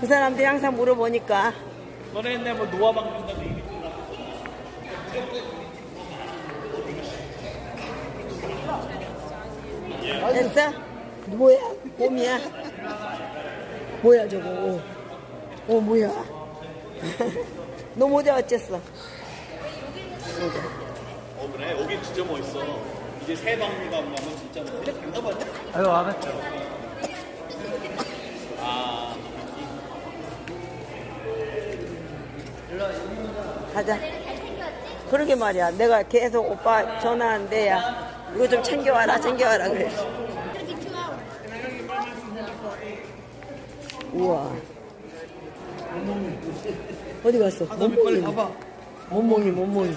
그 사람들이 항상 물어보니까 너네 옛날 뭐 노아방 간다고 얘기했구나. 됐어? 뭐야? 봄이야? 뭐야 저거? 오, 오 뭐야? 너 모자 어쨌어? 어 그래? 여기 진짜 멋있어. 이제 새 방문 가면 진짜 멋있어. 근데 반가봤냐? 아유 안 했죠. 가자. 그러게 말이야. 내가 계속 오빠 전화하는데 야 이거 좀 챙겨와라 챙겨와라 그랬어. 우와. 어디 갔어? 몸몽이. 몸몽이 몸몽이.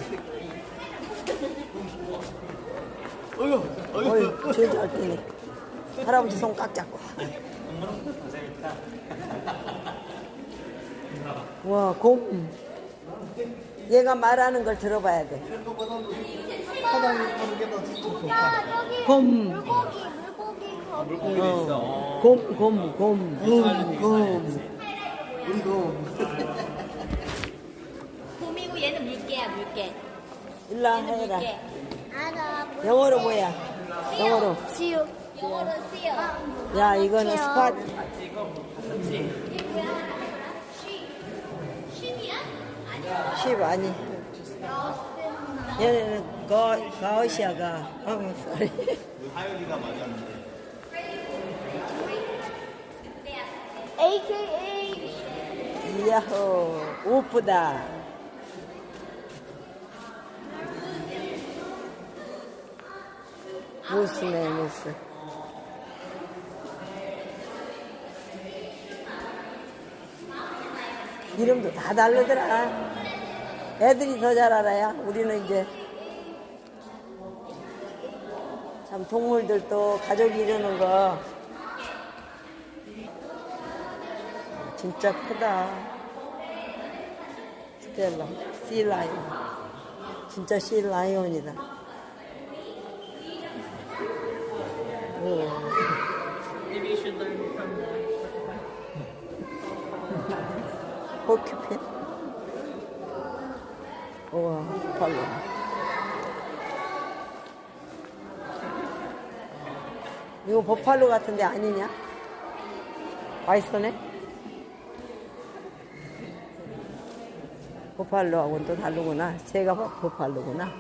어휴 어휴. 어이 제일 잘 뛰네. 할아버지 손 꽉 잡고. 와 곰. 얘가 말하는 걸 들어봐야 돼. 곰. 물고기, 물고기 거. 물고기도 있어. 곰, 곰, 곰. 곰, 곰. 곰이고 얘는 물개야, 물개. 일라 얘는 해라. 물개. 알아. 영어로 뭐야? 영어로. 시우. 영어로 씨요. 야, 이거는 스팟. 쉼이야? 십 아니. 얘는 거, 가오시아가. 어, sorry. 하연이가 맞았는데. AKA. 이야호. 우프다. 무스네, 무스. 이름도 다 다르더라. 애들이 더 잘 알아야. 우리는 이제 참 동물들도 가족이 이루는 거 진짜 크다. 스텔라. 진짜 you should learn from the 포큐핀. 우와, 발로. 이거 버팔로 같은데 아니냐? 와이스네? 버팔로하고는 또 다르구나. 제가 버- 버팔로구나.